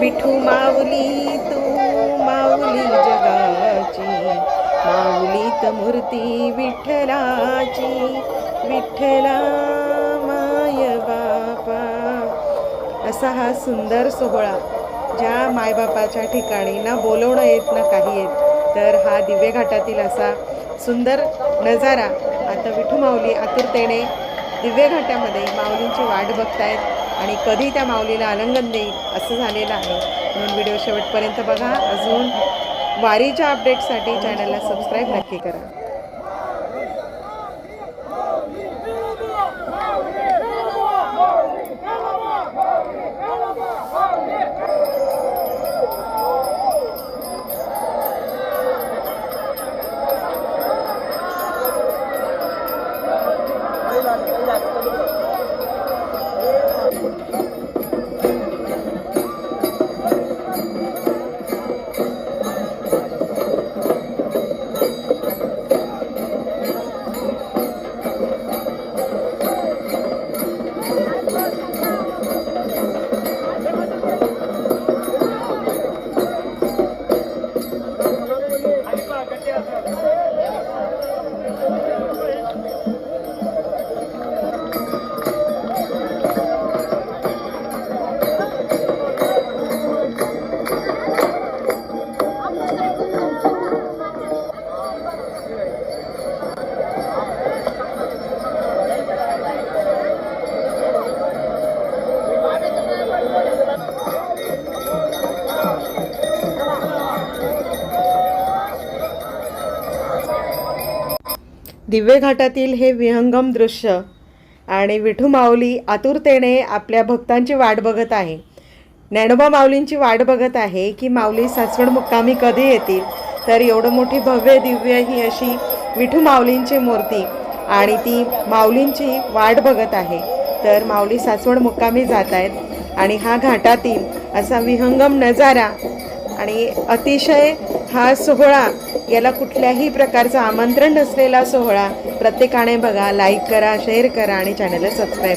विठू माऊली तू माऊली जगाची. माऊलीत मूर्ती विठ्ठलाची विठ्ठला माय बापा. असा हा सुंदर सोहळा ज्या मायबापाच्या ठिकाणी ना बोलवणं येत ना काही येत तर हा दिवे घाटातील असा सुंदर नजारा आता विठू माऊली आतुरतेने दिव्य घाटामध्ये माऊलींची वाट बघतायत. आणि कधी त्या माऊलीला आलंगन देईल असं झालेलं आहे म्हणून व्हिडिओ शेवटपर्यंत बघा अजून वारीच्या अपडेटसाठी चॅनलला सबस्क्राईब नक्की करा दिव्य घाटातील हे विहंगम दृश्य आणि विठू माऊली आतुरतेने आपल्या भक्तांची वाट बघत आहे. ज्ञानोबा माऊलींची वाट बघत आहे की माऊली सासवड मुक्कामी कधी येतील? तर एवढं मोठी भव्य दिव्य ही अशी विठू माऊलींची मूर्ती आणि ती माऊलींची वाट बघत आहे. तर माऊली सासवड मुक्कामी जात आहेत आणि हा घाटातील असा विहंगम नजारा आणि अतिशय हा सोहळा याला कुठल्याही प्रकारचं आमंत्रण नसलेला सोहळा प्रत्येकाने बघा लाईक करा शेअर करा आणि चॅनलला सबस्क्राईब